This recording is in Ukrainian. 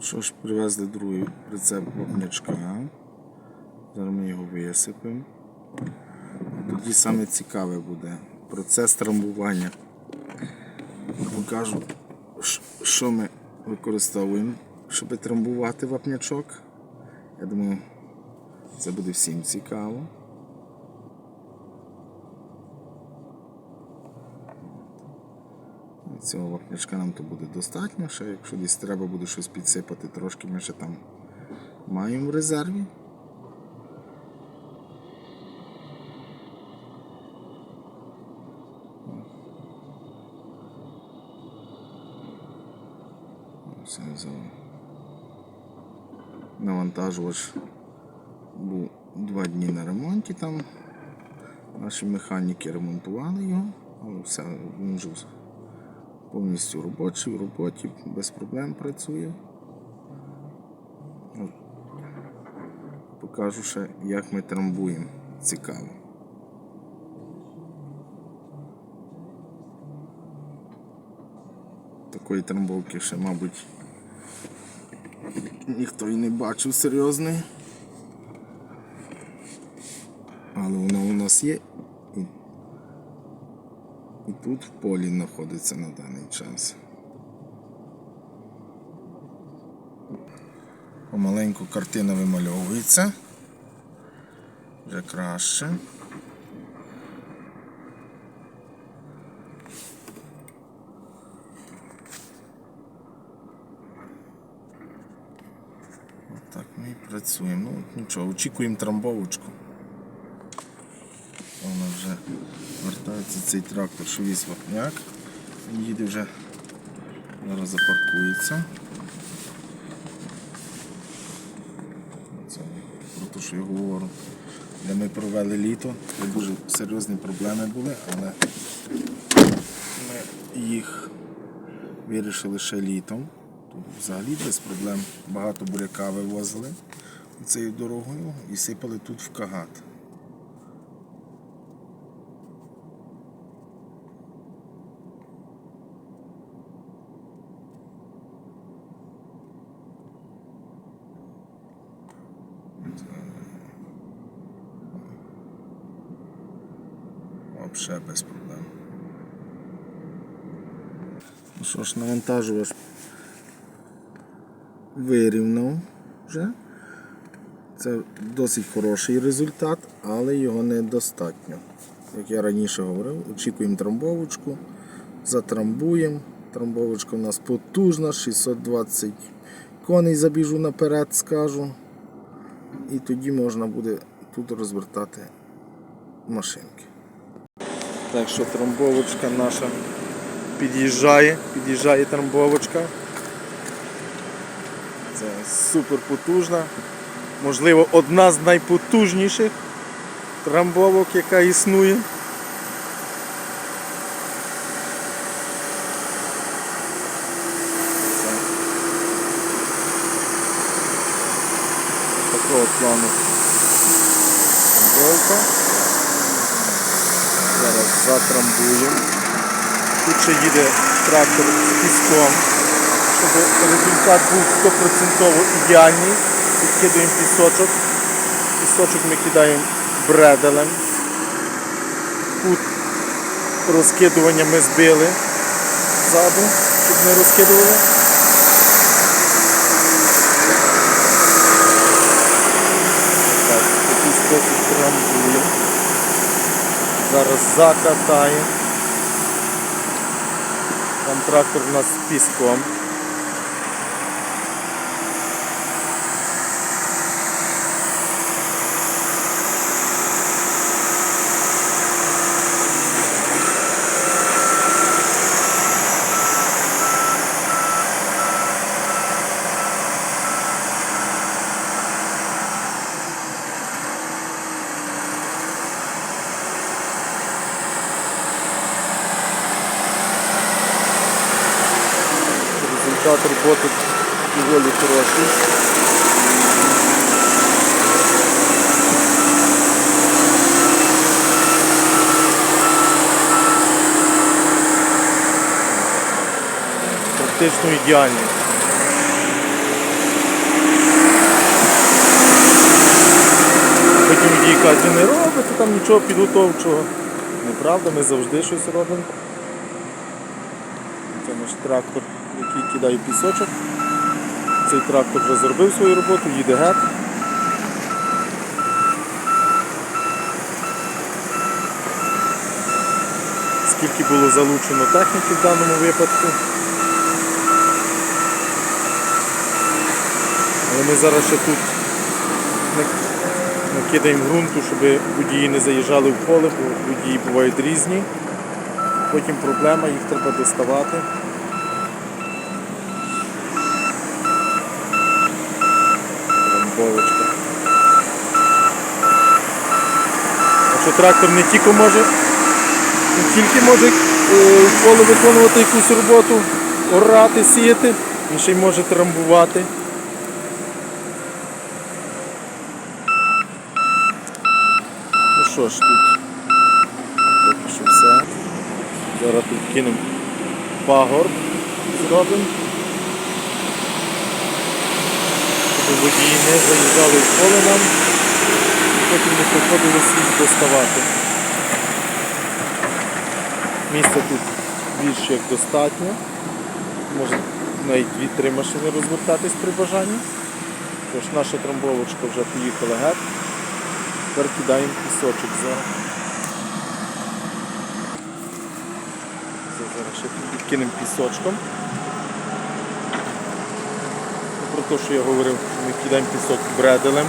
Що ж, привезли другий прицеп вапнячка. Зараз ми його висипемо. Тоді саме цікаве буде процес трамбування. Покажу, що ми використовуємо, щоб трамбувати вапнячок. Я думаю, це буде всім цікаво. Цього вапнячка нам то буде достатньо, ще якщо десь треба буде щось підсипати, трошки ми ще там маємо в резерві. Все. Навантажувач був два дні на ремонті там. Наші механіки ремонтували його, але все, він вже повністю робочий, в роботі, без проблем працює. От. Покажу ще, як ми трамбуємо. Цікаво. Такої трамбовки ще, мабуть, ніхто і не бачив серйозної. Але вона у нас є і тут в полі знаходиться на даний час. Помаленьку картина вимальовується. Вже краще. Отак ми і працюємо. Ну нічого, очікуємо трамбовочку. Вже вертається цей трактор, що віз вапняк. Він їде вже, зараз запаркується. Це про те, що я говорю. Де ми провели літо, де дуже серйозні проблеми були, але ми їх вирішили ще літом. Взагалі без проблем багато буряка вивозили цією дорогою і сипали тут в кагат. Взагалі без проблем. Ну що ж, навантажувач вирівняв вже. Це досить хороший результат, але його недостатньо. Як я раніше говорив, очікуємо трамбовочку, затрамбуємо. Трамбовочка у нас потужна, 620 коней забіжу наперед, скажу. І тоді можна буде тут розвертати машинки. Так що трамбовочка наша під'їжджає, під'їжджає трамбовочка. Це супер потужна. Можливо, одна з найпотужніших трамбовок, яка існує. Такого плану трамбовка. Затрамбуємо. Тут ще їде трактор з піском, щоб результат був 100% ідеальний. Підкидуємо пісочок. Пісочок ми кидаємо бределем. Кут розкидування ми збили ззаду, щоб не розкидували. Так, такий трамбуємо. Зараз закатаємо. Там трактор у нас з піском. індикатор ботик доволі хороший. Практично ідеальний. Потім дійка не робите, там нічого підготовчого. Неправда, ми завжди щось робимо. Це наш трактор який кидає пісочок. Цей трактор вже зробив свою роботу, їде геть. Скільки було залучено техніки в даному випадку. Але ми зараз ще тут на- накидаємо ґрунту, щоб водії не заїжджали в поле, бо водії бувають різні. Потім проблема, їх треба доставати. Рамбовочка. А що трактор не тільки може, не тільки може е, поле виконувати якусь роботу, орати, сіяти, він ще й може трамбувати. Ну що ж тут? Поки що все. Зараз тут кинемо пагорб, зробимо. Щоб водії не заїжджали в поле нам, потім не приходилось їх доставати. Місця тут більше як достатньо. Можна навіть дві-три машини розвертатись при бажанні. Тож наша трамбовочка вже поїхала геть. Тепер кидаємо пісочок зараз. Зараз ще підкинемо пісочком. Те, що я говорив, що ми кидаємо пісок бределем.